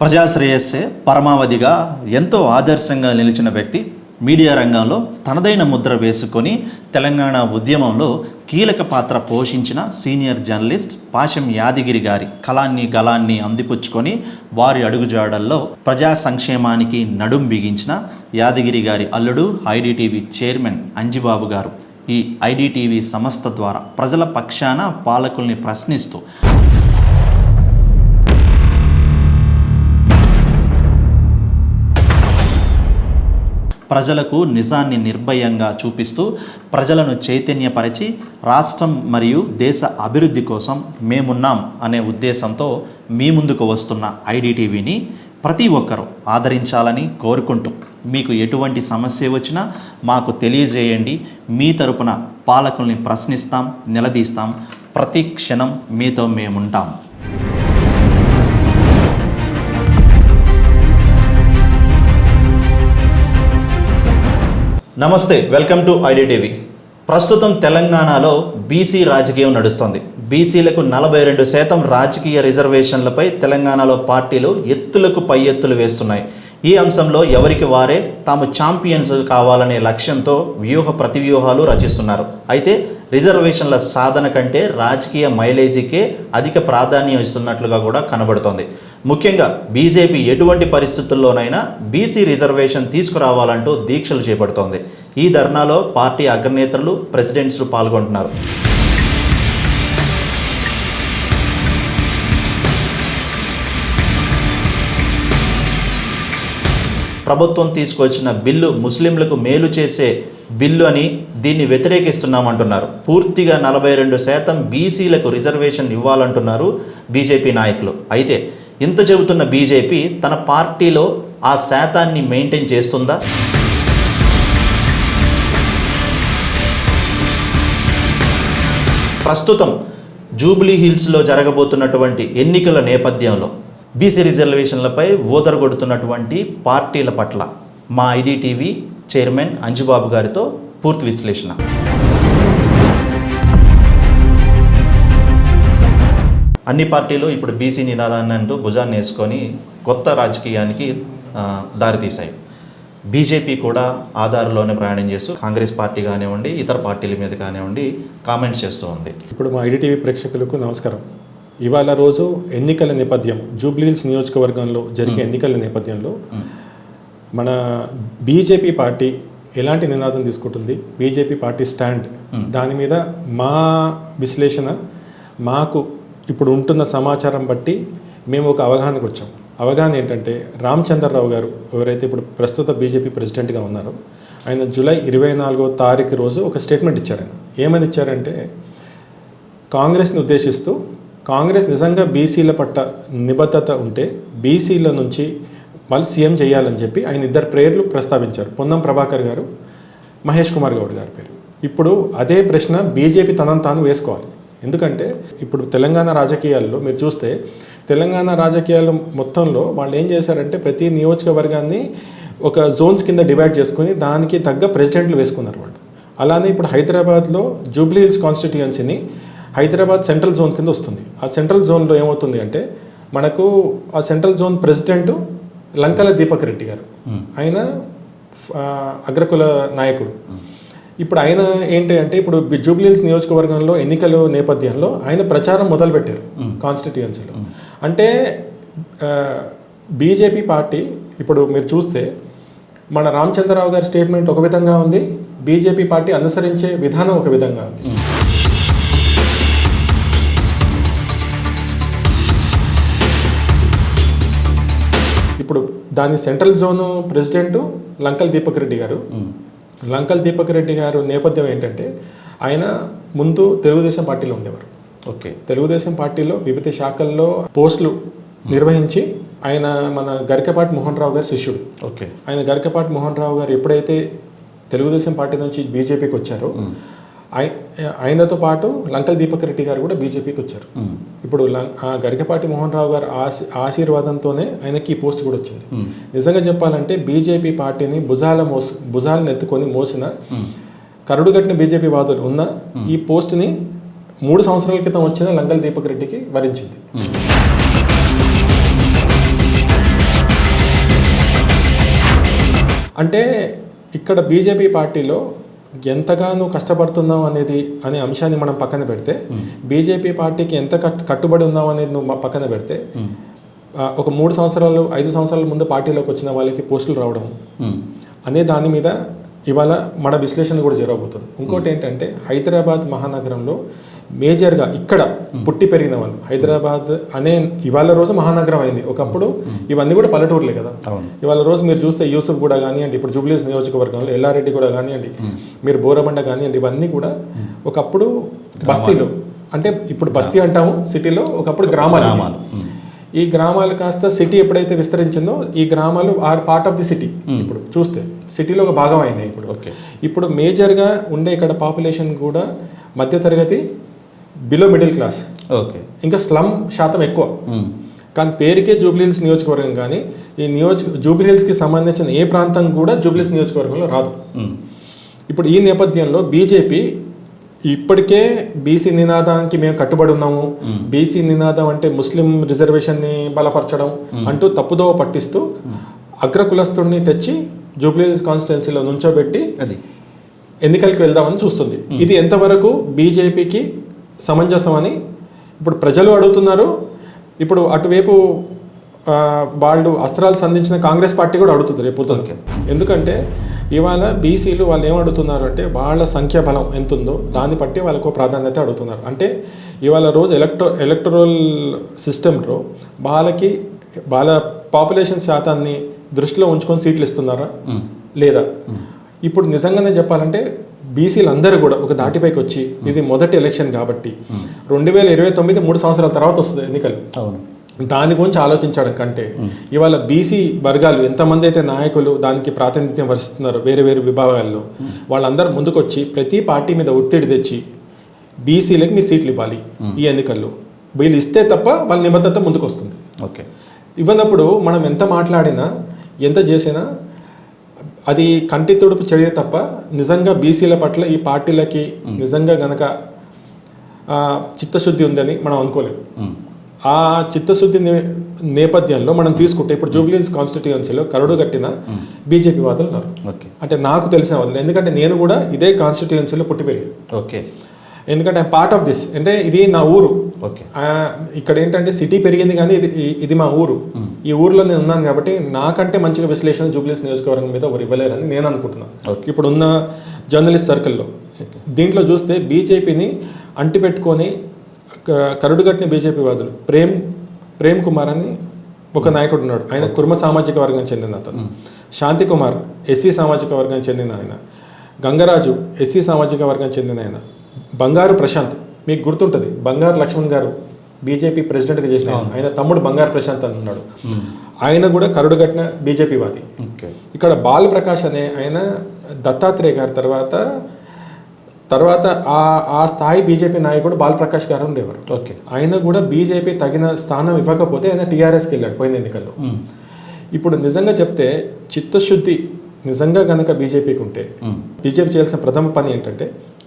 ప్రజాశ్రేయస్సే పరమావధిగా ఎంతో ఆదర్శంగా నిలిచిన వ్యక్తి మీడియా రంగంలో తనదైన ముద్ర వేసుకొని తెలంగాణ ఉద్యమంలో కీలక పాత్ర పోషించిన సీనియర్ జర్నలిస్ట్ పాశం యాదగిరి గారి కళాన్ని గలాన్ని అందిపుచ్చుకొని వారి అడుగుజాడల్లో ప్రజా సంక్షేమానికి నడుం బిగించిన యాదగిరి గారి అల్లుడు ఐడిటీవీ చైర్మన్ అంజిబాబు గారు. ఈ ఐడిటీవీ సంస్థ ద్వారా ప్రజల పక్షాన పాలకుల్ని ప్రశ్నిస్తూ ప్రజలకు నిజాన్ని నిర్భయంగా చూపిస్తూ ప్రజలను చైతన్యపరిచి రాష్ట్రం మరియు దేశ అభివృద్ధి కోసం మేమున్నాం అనే ఉద్దేశంతో మీ ముందుకు వస్తున్న ఐడిటీవీని ప్రతి ఒక్కరూ ఆదరించాలని కోరుకుంటూ మీకు ఎటువంటి సమస్య వచ్చినా మాకు తెలియజేయండి. మీ తరపున పాలకుల్ని ప్రశ్నిస్తాం నిలదీస్తాం. ప్రతి క్షణం మీతో మేముంటాం. నమస్తే వెల్కమ్ టు ఐడిటీవీ. ప్రస్తుతం తెలంగాణలో బీసీ రాజకీయం నడుస్తోంది. బీసీలకు నలభై రెండు శాతం రాజకీయ రిజర్వేషన్లపై తెలంగాణలో పార్టీలు ఎత్తులకు పై ఎత్తులు వేస్తున్నాయి. ఈ అంశంలో ఎవరికి వారే తాము ఛాంపియన్స్ కావాలనే లక్ష్యంతో వ్యూహ ప్రతివ్యూహాలు రచిస్తున్నారు. అయితే రిజర్వేషన్ల సాధన కంటే రాజకీయ మైలేజీకే అధిక ప్రాధాన్యం ఇస్తున్నట్లుగా కూడా కనబడుతోంది. ముఖ్యంగా బీజేపీ ఎటువంటి పరిస్థితుల్లోనైనా బీసీ రిజర్వేషన్ తీసుకురావాలంటూ దీక్షలు చేపడుతోంది. ఈ ధర్నాలో పార్టీ అగ్రనేతలు ప్రెసిడెంట్స్ పాల్గొంటున్నారు. ప్రభుత్వం తీసుకొచ్చిన బిల్లు ముస్లింలకు మేలు చేసే బిల్లు అని దీన్ని వ్యతిరేకిస్తున్నామంటున్నారు. పూర్తిగా నలభై రెండు శాతం బీసీలకు రిజర్వేషన్ ఇవ్వాలంటున్నారు బీజేపీ నాయకులు. అయితే ఇంత చెబుతున్న బీజేపీ తన పార్టీలో ఆ శాతాన్ని మెయింటైన్ చేస్తుందా? ప్రస్తుతం జూబ్లీ హిల్స్లో జరగబోతున్నటువంటి ఎన్నికల నేపథ్యంలో బీసీ రిజర్వేషన్లపై ఓదరగొడుతున్నటువంటి పార్టీల పట్ల మా ఐడిటీవీ చైర్మన్ అంజుబాబు గారితో పూర్తి విశ్లేషణ. అన్ని పార్టీలు ఇప్పుడు బీసీ నినాదాన్ని అంటూ భుజాన్ని వేసుకొని కొత్త రాజకీయానికి దారితీశాయి. బీజేపీ కూడా ఆధారంలోనే ప్రయాణం చేస్తూ కాంగ్రెస్ పార్టీ కానివ్వండి ఇతర పార్టీల మీద కానివ్వండి కామెంట్స్ చేస్తూ ఉంది. ఇప్పుడు మా ఐడిటీవీ ప్రేక్షకులకు నమస్కారం. ఇవాళ రోజు ఎన్నికల నేపథ్యం జూబ్లీహిల్స్ నియోజకవర్గంలో జరిగే ఎన్నికల నేపథ్యంలో మన బీజేపీ పార్టీ ఎలాంటి నినాదం తీసుకుంటుంది? బీజేపీ పార్టీ స్టాండ్ దాని మీద మా విశ్లేషణ మాకు ఇప్పుడు ఉంటున్న సమాచారం బట్టి మేము ఒక అవగాహనకు వచ్చాం. అవగాహన ఏంటంటే రామచంద్రరావు గారు ఎవరైతే ఇప్పుడు ప్రస్తుత బీజేపీ ప్రెసిడెంట్గా ఉన్నారో ఆయన జూలై ఇరవై నాలుగో తారీఖు రోజు ఒక స్టేట్మెంట్ ఇచ్చారు ఆయన ఏమని ఇచ్చారంటే కాంగ్రెస్ని ఉద్దేశిస్తూ కాంగ్రెస్ నిజంగా బీసీల పట్ల నిబద్ధత ఉంటే బీసీల నుంచి మళ్ళీ సీఎం చేయాలని చెప్పి ఆయన ఇద్దరు ప్రేయర్లు ప్రస్తావించారు. పొన్నం ప్రభాకర్ గారు మహేష్ కుమార్ గౌడ్ గారి పేరు. ఇప్పుడు అదే ప్రశ్న బీజేపీ తనను తాను వేసుకోవాలి. ఎందుకంటే ఇప్పుడు తెలంగాణ రాజకీయాల్లో మీరు చూస్తే తెలంగాణ రాజకీయాలు మొత్తంలో వాళ్ళు ఏం చేశారంటే ప్రతి నియోజకవర్గాన్ని ఒక జోన్స్ కింద డివైడ్ చేసుకుని దానికి తగ్గ ప్రెసిడెంట్లు వేసుకున్నారు వాళ్ళు. అలానే ఇప్పుడు హైదరాబాద్లో జూబ్లీ హిల్స్ కాన్స్టిట్యుయెన్సీని హైదరాబాద్ సెంట్రల్ జోన్ కింద వస్తుంది. ఆ సెంట్రల్ జోన్లో ఏమవుతుంది అంటే మనకు ఆ central zone president Lankala Deepak Reddy garu. ఆయన అగ్రకుల నాయకుడు. ఇప్పుడు ఆయన ఏంటి అంటే ఇప్పుడు జూబ్లీహిల్స్ నియోజకవర్గంలో ఎన్నికల నేపథ్యంలో ఆయన ప్రచారం మొదలుపెట్టారు కాన్స్టిట్యుయెన్సీలో. అంటే బీజేపీ పార్టీ ఇప్పుడు మీరు చూస్తే మన రామచంద్రరావు గారి స్టేట్మెంట్ ఒక విధంగా ఉంది బీజేపీ పార్టీ అనుసరించే విధానం ఒక విధంగా ఉంది. ఇప్పుడు దాని central zone president Lankal Deepak Reddy garu. Lankal Deepak Reddy గారు నేపథ్యం ఏంటంటే ఆయన ముందు తెలుగుదేశం పార్టీలో ఉండేవారు. ఓకే. తెలుగుదేశం పార్టీలో వివిధ శాఖల్లో పోస్టులు నిర్వహించి ఆయన మన గరికపాటి మోహన్ రావు గారి శిష్యుడు. ఓకే. ఆయన గరికపాటి మోహన్ రావు గారు ఎప్పుడైతే తెలుగుదేశం పార్టీ నుంచి బీజేపీకి వచ్చారో ఆయనతో పాటు లంకల దీపక్ రెడ్డి గారు కూడా బీజేపీకి వచ్చారు. ఇప్పుడు గరికపాటి మోహన్ రావు గారు ఆశీ ఆశీర్వాదంతోనే ఆయనకి ఈ పోస్ట్ కూడా వచ్చింది. నిజంగా చెప్పాలంటే బీజేపీ పార్టీని భుజాల మోస భుజాలను ఎత్తుకొని మోసిన కరుడుగట్టిన బీజేపీ వాదులు ఉన్న ఈ పోస్ట్ని మూడు సంవత్సరాల క్రితం వచ్చిన లంకల్ దీపక్ రెడ్డికి వరించింది. అంటే ఇక్కడ బీజేపీ పార్టీలో ఎంతగానో కష్టపడుతున్నాం అనేది అనే అంశాన్ని మనం పక్కన పెడితే బీజేపీ పార్టీకి ఎంత కట్ కట్టుబడి ఉన్నాం అనేది నువ్వు మ- పక్కన పెడితే ఒక మూడు సంవత్సరాలు ఐదు సంవత్సరాల ముందు పార్టీలోకి వచ్చిన వాళ్ళకి పోస్టులు రావడం అనే దాని మీద ఇవాళ మన విశ్లేషణ కూడా జరగబోతుంది ఇంకోటి ఏంటంటే హైదరాబాద్ మహానగరంలో మేజర్గా ఇక్కడ పుట్టి పెరిగిన వాళ్ళు. హైదరాబాద్ అనే ఇవాళ రోజు మహానగరం అయింది. ఒకప్పుడు ఇవన్నీ కూడా పల్లెటూర్లే కదా. ఇవాళ రోజు మీరు చూస్తే యూసుఫ్ కూడా కానివ్వండి ఇప్పుడు జూబ్లీస్ నియోజకవర్గంలో ఎల్లారెడ్డి కూడా కానివ్వండి మీరు బోరబండ కానివ్వండి ఇవన్నీ కూడా ఒకప్పుడు బస్తీలు. అంటే ఇప్పుడు బస్తీ అంటాము సిటీలో ఒకప్పుడు గ్రామాలు. ఈ గ్రామాలు కాస్త సిటీ ఎప్పుడైతే విస్తరించిందో ఈ గ్రామాలు are part of the city ఇప్పుడు చూస్తే. సిటీలో ఒక భాగం అయింది ఇప్పుడు. ఓకే. ఇప్పుడు మేజర్గా ఉండే ఇక్కడ పాపులేషన్ కూడా మధ్యతరగతి బిలో మిడిల్ క్లాస్ ఓకే ఇంకా స్లమ్ శాతం ఎక్కువ. కానీ పేరుకే జూబ్లీహిల్స్ నియోజకవర్గం కానీ ఈ నియోజక జూబ్లీహిల్స్కి సంబంధించిన ఏ ప్రాంతం కూడా జూబ్లీహిల్స్ నియోజకవర్గంలో రాదు. ఇప్పుడు ఈ నేపథ్యంలో బీజేపీ ఇప్పటికే బీసీ నినాదానికి మేము కట్టుబడి ఉన్నాము. బీసీ నినాదం అంటే ముస్లిం రిజర్వేషన్ని బలపరచడం అంటూ తప్పుదోవ పట్టిస్తూ అగ్రకులస్తుడిని తెచ్చి జూబ్లీహిల్స్ కాన్స్టిట్యున్సీలో నుంచోబెట్టి అది. ఎన్నికలకు వెళ్దామని చూస్తుంది. ఇది ఎంతవరకు బీజేపీకి సమంజసం అని ఇప్పుడు ప్రజలు అడుగుతున్నారు. ఇప్పుడు అటువైపు వాళ్ళు అస్త్రాలు సంధించిన కాంగ్రెస్ పార్టీ కూడా అడుగుతుంది రేపు. ఎందుకంటే ఇవాళ బీసీలు వాళ్ళు ఏం అడుగుతున్నారు అంటే వాళ్ళ సంఖ్యాబలం ఎంత ఉందో దాన్ని బట్టి వాళ్ళకు ప్రాధాన్యత అడుగుతున్నారు. అంటే ఇవాళ రోజు ఎలక్ట్రో ఎలక్టరల్ సిస్టంలో వాళ్ళకి వాళ్ళ పాపులేషన్ శాతాన్ని దృష్టిలో ఉంచుకొని సీట్లు ఇస్తున్నారా? లేదా? ఇప్పుడు నిజంగానే చెప్పాలంటే బీసీలు అందరూ కూడా ఒక దాటిపైకి వచ్చి ఇది మొదటి ఎలక్షన్ కాబట్టి రెండు వేల ఇరవై తొమ్మిది మూడు సంవత్సరాల తర్వాత వస్తుంది ఎన్నికలు. దాని గురించి ఆలోచించడం కంటే ఇవాళ బీసీ వర్గాలు ఎంతమంది అయితే నాయకులు దానికి ప్రాతినిధ్యం వహిస్తున్నారో వేరే వేరే విభాగాల్లో వాళ్ళందరూ ముందుకొచ్చి ప్రతి పార్టీ మీద ఒత్తిడి తెచ్చి బీసీలకి మీరు సీట్లు ఇవ్వాలి ఈ ఎన్నికల్లో. వీళ్ళు ఇస్తే తప్ప వాళ్ళ నిబద్ధత ముందుకు వస్తుంది ఓకే. ఇవ్వనప్పుడు మనం ఎంత మాట్లాడినా ఎంత చేసినా అది కంటి తుడుపు చర్య తప్ప నిజంగా బీసీల పట్ల ఈ పార్టీలకి నిజంగా గనక చిత్తశుద్ధి ఉందని మనం అనుకోలేము ఆ చిత్తశుద్ధి నేపథ్యంలో మనం తీసుకుంటే ఇప్పుడు జూబ్లీస్ కాన్స్టిట్యుయెన్సీలో కరడు కట్టిన బీజేపీ వాదులు ఉన్నారు. అంటే నాకు తెలిసిన వాదులు. ఎందుకంటే నేను కూడా ఇదే కాన్స్టిట్యుయెన్సీలో పుట్టి ఓకే. ఎందుకంటే పార్ట్ ఆఫ్ దిస్ అంటే ఇది నా ఊరు. ఇక్కడ ఏంటంటే సిటీ పెరిగింది కానీ ఇది ఇది మా ఊరు. ఈ ఊర్లో నేను ఉన్నాను కాబట్టి నాకంటే మంచిగా విశ్లేషణ జూబ్లీస్ నియోజకవర్గం మీద ఎవరు ఇవ్వలేరని నేను అనుకుంటున్నాను. ఇప్పుడు ఉన్న జర్నలిస్ట్ సర్కిల్లో దీంట్లో చూస్తే బీజేపీని అంటిపెట్టుకొని కరుడుగట్టిన బీజేపీ వాదులు. ప్రేమ్ ప్రేమ్ కుమార్ అని ఒక నాయకుడు ఉన్నాడు. ఆయన కుర్మ సామాజిక వర్గం చెందిన అతను. శాంతి కుమార్ ఎస్సీ సామాజిక వర్గం చెందిన ఆయన. గంగరాజు ఎస్సీ సామాజిక వర్గం చెందిన ఆయన. బంగారు ప్రశాంత్ మీకు గుర్తుంటుంది బంగారు లక్ష్మణ్ గారు బీజేపీ ప్రెసిడెంట్గా చేసిన ఆయన. తమ్ముడు బంగారు ప్రశాంత్ అని ఉన్నాడు. ఆయన కూడా కరుడుగట్టిన బీజేపీ వాది. ఇక్కడ బాల్ ప్రకాష్ అనే ఆయన దత్తాత్రేయ గారి తర్వాత తర్వాత ఆ ఆ స్థాయి బీజేపీ నాయకుడు బాల్ ప్రకాష్ గారు ఉండేవారు. ఓకే. ఆయన కూడా బీజేపీ తగిన స్థానం ఇవ్వకపోతే ఆయన టీఆర్ఎస్కి వెళ్ళాడు పోయిన ఎన్నికల్లో. ఇప్పుడు నిజంగా చెప్తే చిత్తశుద్ధి నిజంగా గనక బీజేపీకి ఉంటే బీజేపీ చేయాల్సిన ప్రథమ పని ఏంటంటే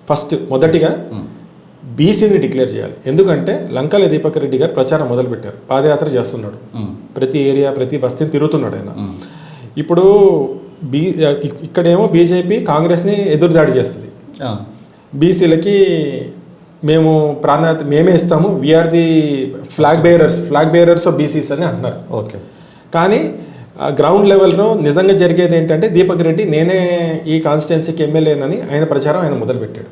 ఫస్ట్ మొదటిగా బీసీని డిక్లేర్ చేయాలి. ఎందుకంటే లంకల దీపక్ రెడ్డి గారు ప్రచారం మొదలుపెట్టారు. పాదయాత్ర చేస్తున్నాడు. ప్రతి ఏరియా ప్రతి బస్తీని తిరుగుతున్నాడు ఆయన. ఇప్పుడు బీ ఇక్కడేమో బీజేపీ కాంగ్రెస్ని ఎదురుదాడి చేస్తుంది. బీసీలకి మేము ప్రాధాన్యత మేమే ఇస్తాము. We are the flag bearers flag bearers of BCs అని అంటున్నారు. ఓకే. కానీ గ్రౌండ్ లెవెల్లో నిజంగా జరిగేది ఏంటంటే దీపక్ రెడ్డి నేనే ఈ కాన్స్టిట్యున్సీకి ఎమ్మెల్యేనని ఆయన ప్రచారం ఆయన మొదలుపెట్టాడు.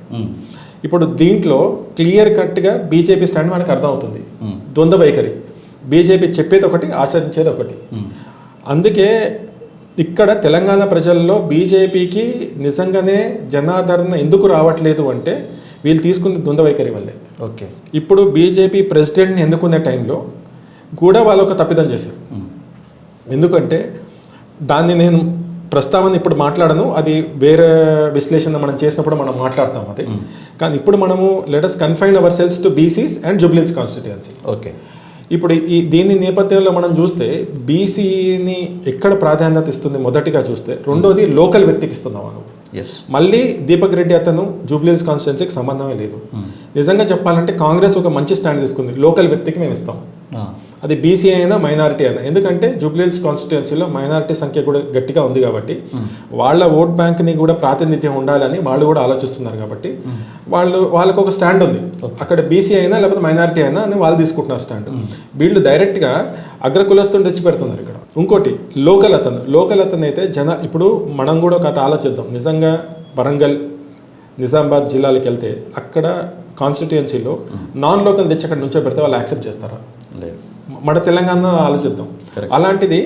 ఇప్పుడు దీంట్లో క్లియర్ కట్గా బీజేపీ స్టాండ్ మనకు అర్థమవుతుంది. ద్వంద్వ వైఖరి. బీజేపీ చెప్పేది ఒకటి ఆచరించేది ఒకటి. అందుకే ఇక్కడ తెలంగాణ ప్రజల్లో బీజేపీకి నిజంగానే జనాదరణ ఎందుకు రావట్లేదు అంటే వీళ్ళు తీసుకున్న ద్వంద్వ వైఖరి వల్లే. ఓకే. ఇప్పుడు బీజేపీ ప్రెసిడెంట్ని ఎన్నుకునే టైంలో కూడా వాళ్ళు ఒక తప్పిదం చేశారు. ఎందుకంటే దాన్ని నేను ప్రస్తావన ఇప్పుడు మాట్లాడను అది వేరే విశ్లేషణ మనం చేసినప్పుడు మనం మాట్లాడతాం అది. కానీ ఇప్పుడు మనము let us confine our selves to BCs and జుబ్లిన్స్ constituency okay. ఇప్పుడు ఈ దీని నేపథ్యంలో మనం చూస్తే బీసీని ఎక్కడ ప్రాధాన్యత ఇస్తుంది మొదటిగా చూస్తే రెండోది లోకల్ వ్యక్తికి ఇస్తున్నాం మనం ఎస్ మళ్ళీ దీపక్ రెడ్డి అతను జూబ్లీస్ కాన్స్టిట్యున్సీకి సంబంధమే లేదు. నిజంగా చెప్పాలంటే కాంగ్రెస్ ఒక మంచి స్టాండ్ తీసుకుంది. లోకల్ వ్యక్తికి మేము ఇస్తాం. అది బీసీ అయినా మైనారిటీ అయినా. ఎందుకంటే జూబ్లీహిల్స్ కాన్స్టిట్యున్సీలో మైనారిటీ సంఖ్య కూడా గట్టిగా ఉంది కాబట్టి వాళ్ళ ఓట్ బ్యాంక్ని కూడా ప్రాతినిధ్యం ఉండాలని వాళ్ళు కూడా ఆలోచిస్తున్నారు కాబట్టి వాళ్ళు వాళ్ళకు ఒక స్టాండ్ ఉంది. అక్కడ బీసీ అయినా లేకపోతే మైనారిటీ అయినా అని వాళ్ళు తీసుకుంటున్నారు స్టాండ్. వీళ్ళు డైరెక్ట్గా అగ్రకులస్తుని తెచ్చి పెడుతున్నారు ఇక్కడ. ఇంకోటి లోకల్ అతను. లోకల్ అతను అయితే జన ఇప్పుడు మనం కూడా ఒకటి ఆలోచిద్దాం. నిజంగా వరంగల్ నిజామాబాద్ జిల్లాలకు వెళ్తే అక్కడ కాన్స్టిట్యుయెన్సీలో నాన్ లోకల్ తెచ్చి అక్కడ నుంచో పెడితే వాళ్ళు యాక్సెప్ట్ చేస్తారా? లేదు. మన తెలంగాణ ఆలోచిద్దాం. అలాంటిది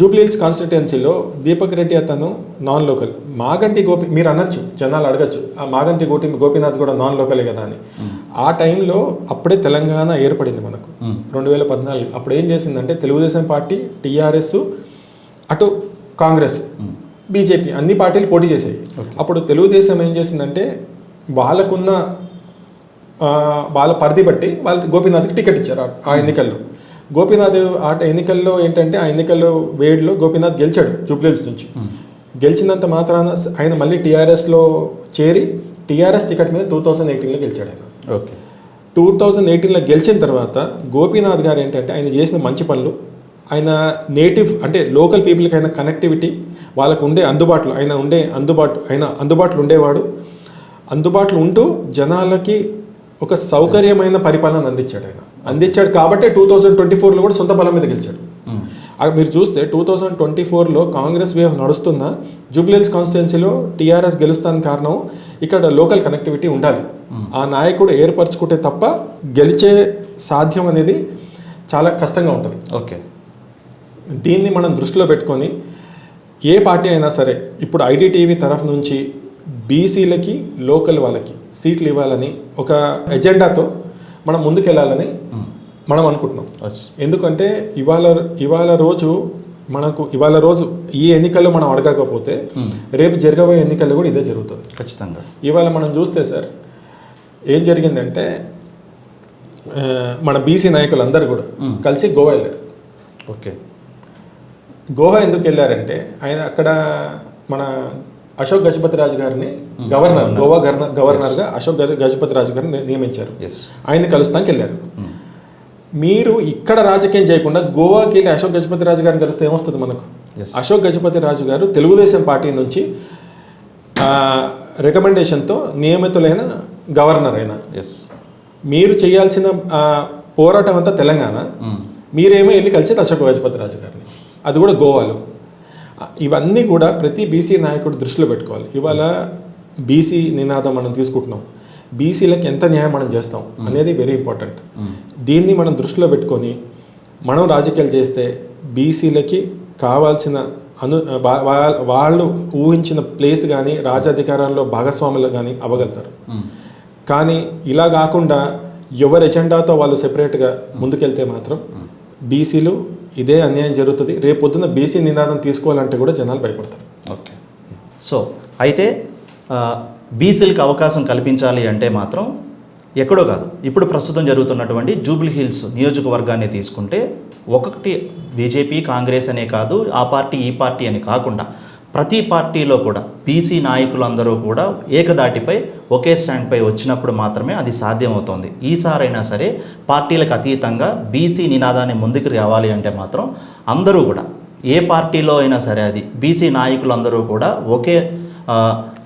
జూబ్లీహిల్స్ కాన్స్టిట్యుయెన్సీలో దీపక్ రెడ్డి అతను నాన్ లోకల్. మాగంటి గోపి మీరు అనొచ్చు జనాలు అడగచ్చు. ఆ మాగంటి గోపి గోపీనాథ్ కూడా నాన్ లోకలే కదా అని. ఆ టైంలో అప్పుడే తెలంగాణ ఏర్పడింది మనకు. రెండు వేల పద్నాలుగు. అప్పుడు ఏం చేసిందంటే తెలుగుదేశం పార్టీ టీఆర్ఎస్ అటు కాంగ్రెస్ బీజేపీ అన్ని పార్టీలు పోటీ చేసాయి అప్పుడు తెలుగుదేశం ఏం చేసిందంటే వాళ్ళకున్న వాళ్ళ పరిధి బట్టి వాళ్ళు గోపీనాథ్కి టికెట్ ఇచ్చారు ఆ ఎన్నికల్లో. గోపీనాథ్ ఆ ఎన్నికల్లో ఏంటంటే ఆ ఎన్నికల్లో వేడిలో గోపీనాథ్ గెలిచాడు జూబ్లీహిల్స్ నుంచి. గెలిచినంత మాత్రాన ఆయన మళ్ళీ టీఆర్ఎస్లో చేరి టీఆర్ఎస్ టికెట్ మీద టూ థౌజండ్ ఎయిటీన్లో గెలిచాడు ఆయన. ఓకే. టూ థౌజండ్ ఎయిటీన్లో గెలిచిన తర్వాత గోపీనాథ్ గారు ఏంటంటే ఆయన చేసిన మంచి పనులు ఆయన నేటివ్ అంటే లోకల్ పీపుల్కి అయిన కనెక్టివిటీ వాళ్ళకు ఉండే అందుబాటులో ఆయన ఉండే అందుబాటు ఆయన అందుబాటులో ఉండేవాడు. అందుబాటులో ఉంటూ జనాలకి ఒక సౌకర్యమైన పరిపాలన అందించాడు ఆయన. అందించాడు కాబట్టే టూ థౌజండ్ ట్వంటీ ఫోర్లో కూడా సొంత బలం మీద గెలిచాడు. మీరు చూస్తే టూ థౌజండ్ ట్వంటీ ఫోర్లో కాంగ్రెస్ వేవ్ నడుస్తున్న జూబ్లీహిల్స్ కాన్స్టిట్యున్సీలో టీఆర్ఎస్ గెలుస్తానికి కారణం ఇక్కడ లోకల్ కనెక్టివిటీ ఉండాలి. ఆ నాయకుడు ఏర్పరచుకుంటే తప్ప గెలిచే సాధ్యం అనేది చాలా కష్టంగా ఉంటుంది. ఓకే. దీన్ని మనం దృష్టిలో పెట్టుకొని ఏ పార్టీ అయినా సరే ఇప్పుడు ఐడిటీవీ తరఫు నుంచి బీసీలకి లోకల్ వాళ్ళకి సీట్లు ఇవ్వాలని ఒక ఎజెండాతో మనం ముందుకెళ్ళాలని మనం అనుకుంటున్నాం. ఎందుకంటే ఇవాళ ఇవాళ రోజు మనకు ఇవాళ రోజు ఈ ఎన్నికల్లో మనం అడగకపోతే రేపు జరగబోయే ఎన్నికల్లో కూడా ఇదే జరుగుతుంది. ఖచ్చితంగా. ఇవాళ మనం చూస్తే సార్ ఏం జరిగిందంటే మన బీసీ నాయకులు అందరూ కూడా కలిసి గోవా వెళ్ళారు. ఓకే. గోవా ఎందుకు వెళ్ళారంటే ఆయన అక్కడ మన అశోక్ గజపతి రాజు గారిని గవర్నర్ గోవా గవర్నర్ గవర్నర్గా అశోక్ గజ- గజపతి రాజు గారిని నియమించారు. ఆయన్ని కలుస్తానికి వెళ్ళారు. మీరు ఇక్కడ రాజకీయం చేయకుండా గోవాకి వెళ్ళి అశోక్ గజపతి రాజు గారిని కలిస్తే ఏమొస్తుంది మనకు. అశోక్ గజపతి రాజు గారు తెలుగుదేశం పార్టీ నుంచి రికమెండేషన్తో నియమితులైన గవర్నర్ అయిన. మీరు చేయాల్సిన పోరాటం అంతా తెలంగాణ. మీరేమో వెళ్ళి కలిసేది అశోక్ గజపతి రాజు గారిని. అది కూడా గోవాలో. ఇవన్నీ కూడా ప్రతి బీసీ నాయకుడు దృష్టిలో పెట్టుకోవాలి. ఇవాళ బీసీ నినాదం మనం తీసుకుంటున్నాం. బీసీలకు ఎంత న్యాయం మనం చేస్తాం అనేది వెరీ ఇంపార్టెంట్ దీన్ని మనం దృష్టిలో పెట్టుకొని మనం రాజకీయాలు చేస్తే బీసీలకి కావాల్సిన అను వాళ్ళు ఊహించిన ప్లేస్ కానీ రాజాధికారాల్లో భాగస్వాములు కానీ అవ్వగలుగుతారు. కానీ ఇలా కాకుండా ఎవరి ఎజెండాతో వాళ్ళు సెపరేట్గా ముందుకెళ్తే మాత్రం బీసీలు ఇదే అన్యాయం జరుగుతుంది. రేపు పొద్దున్న బీసీ నినాదం తీసుకోవాలంటే కూడా జనాలు భయపడతారు. ఓకే. సో అయితే బీసీలకు అవకాశం కల్పించాలి అంటే మాత్రం ఎక్కడో కాదు. ఇప్పుడు ప్రస్తుతం జరుగుతున్నటువంటి జూబ్లీ హిల్స్ నియోజకవర్గాన్ని తీసుకుంటే ఒకటి బీజేపీ కాంగ్రెస్ అనే కాదు ఆ పార్టీ ఈ పార్టీ అని కాకుండా ప్రతి పార్టీలో కూడా బీసీ నాయకులందరూ కూడా ఏకదాటిపై ఒకే స్టాండ్పై వచ్చినప్పుడు మాత్రమే అది సాధ్యమవుతోంది. ఈసారైనా సరే పార్టీలకు అతీతంగా బీసీ నినాదాన్ని ముందుకు రావాలి అంటే మాత్రం అందరూ కూడా ఏ పార్టీలో అయినా సరే అది బీసీ నాయకులందరూ కూడా ఒకే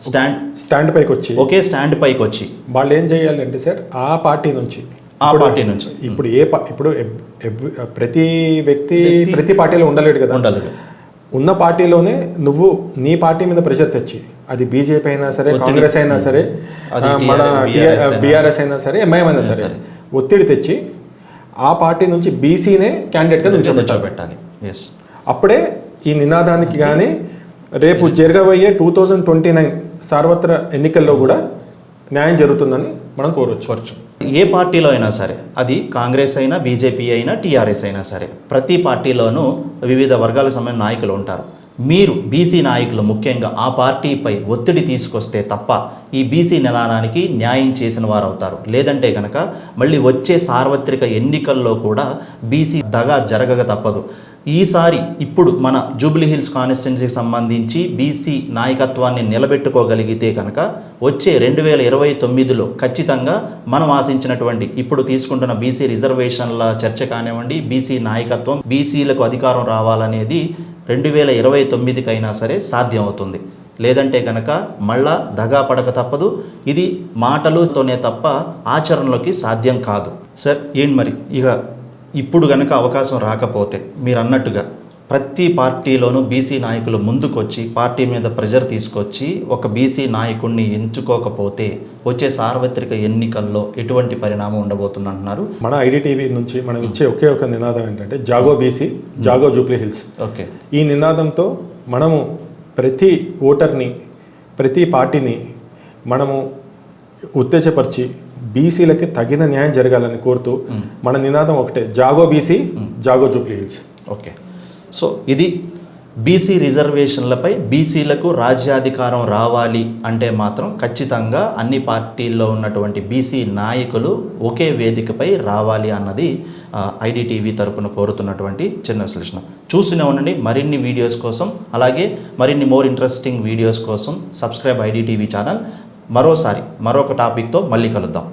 స్టాండ్ స్టాండ్ పైకి వచ్చి. ఒకే స్టాండ్ పైకి వచ్చి. వాళ్ళు ఏం చేయాలంటే సార్ ఆ పార్టీ నుంచి. ఆ పార్టీ నుంచి. ఇప్పుడు ఏ ఇప్పుడు ప్రతి వ్యక్తి ప్రతి పార్టీలో ఉండలేడు కదా. ఉండాలి ఉన్న పార్టీలోనే నువ్వు నీ పార్టీ మీద ప్రెషర్ తెచ్చి అది బీజేపీ అయినా సరే. కాంగ్రెస్ అయినా సరే మన. బీఆర్ఎస్ అయినా సరే. ఎంఐఎం అయినా సరే ఒత్తిడి తెచ్చి ఆ పార్టీ నుంచి బీసీనే క్యాండిడేట్గా పెట్టాలి. ఎస్ అప్పుడే ఈ నినాదానికి కానీ రేపు జరగబోయే టూ థౌజండ్ ట్వంటీ నైన్ సార్వత్ర ఎన్నికల్లో కూడా న్యాయం జరుగుతుందని మనం కోరవచ్చు ఏ పార్టీలో అయినా సరే అది కాంగ్రెస్ అయినా బీజేపీ అయినా టీఆర్ఎస్ అయినా సరే ప్రతి పార్టీలోనూ వివిధ వర్గాలకు సంబంధించిన నాయకులు ఉంటారు. మీరు బీసీ నాయకులు ముఖ్యంగా ఆ పార్టీపై ఒత్తిడి తీసుకొస్తే తప్ప ఈ బీసీ నినాదానికి న్యాయం చేసిన వారు అవుతారు లేదంటే కనుక మళ్ళీ వచ్చే సార్వత్రిక ఎన్నికల్లో కూడా బీసీ దగా జరగక తప్పదు. ఈసారి ఇప్పుడు మన జూబ్లీ హిల్స్ కాన్స్టిట్యున్సీకి సంబంధించి బీసీ నాయకత్వాన్ని నిలబెట్టుకోగలిగితే కనుక వచ్చే రెండు వేల ఇరవై తొమ్మిదిలో ఖచ్చితంగా మనం ఆశించినటువంటి ఇప్పుడు తీసుకుంటున్న బీసీ రిజర్వేషన్ల చర్చ కానివ్వండి బీసీ నాయకత్వం బీసీలకు అధికారం రావాలనేది రెండు వేల ఇరవై తొమ్మిదికైనా సరే సాధ్యమవుతుంది. లేదంటే కనుక మళ్ళా దగా పడక తప్పదు. ఇది మాటలతోనే తప్ప ఆచరణలోకి సాధ్యం కాదు. సార్ ఏంటి మరి? ఇక ఇప్పుడు కనుక అవకాశం రాకపోతే మీరు అన్నట్టుగా ప్రతి పార్టీలోనూ బీసీ నాయకులు ముందుకొచ్చి పార్టీ మీద ప్రెజర్ తీసుకొచ్చి ఒక బీసీ నాయకుడిని ఎంచుకోకపోతే వచ్చే సార్వత్రిక ఎన్నికల్లో ఎటువంటి పరిణామం ఉండబోతుంది అంటున్నారు మన ఐడిటీవీ నుంచి మనం ఇచ్చే ఒకే ఒక నినాదం ఏంటంటే జాగో బీసీ జాగో జూబ్లీ హిల్స్. ఓకే. ఈ నినాదంతో మనము ప్రతి ఓటర్ని ప్రతి పార్టీని మనము ఉత్తేజపరిచి బీసీలకి తగిన న్యాయం జరగాలని కోరుతూ మన నినాదం ఒకటే జాగో బీసీ జాగో జూబ్లీ హిల్స్. ఓకే. సో ఇది బీసీ రిజర్వేషన్లపై బీసీలకు రాజ్యాధికారం రావాలి అంటే మాత్రం ఖచ్చితంగా అన్ని పార్టీల్లో ఉన్నటువంటి బీసీ నాయకులు ఒకే వేదికపై రావాలి అన్నది ఐడిటీవీ తరపున కోరుతున్నటువంటి చిన్న విశ్లేషణ. చూస్తూనే ఉండండి. మరిన్ని వీడియోస్ కోసం అలాగే మరిన్ని మోర్ ఇంట్రెస్టింగ్ వీడియోస్ కోసం సబ్స్క్రైబ్ ఐడిటీవీ ఛానల్. మరోసారి మరొక టాపిక్తో మళ్ళీ కలుద్దాం.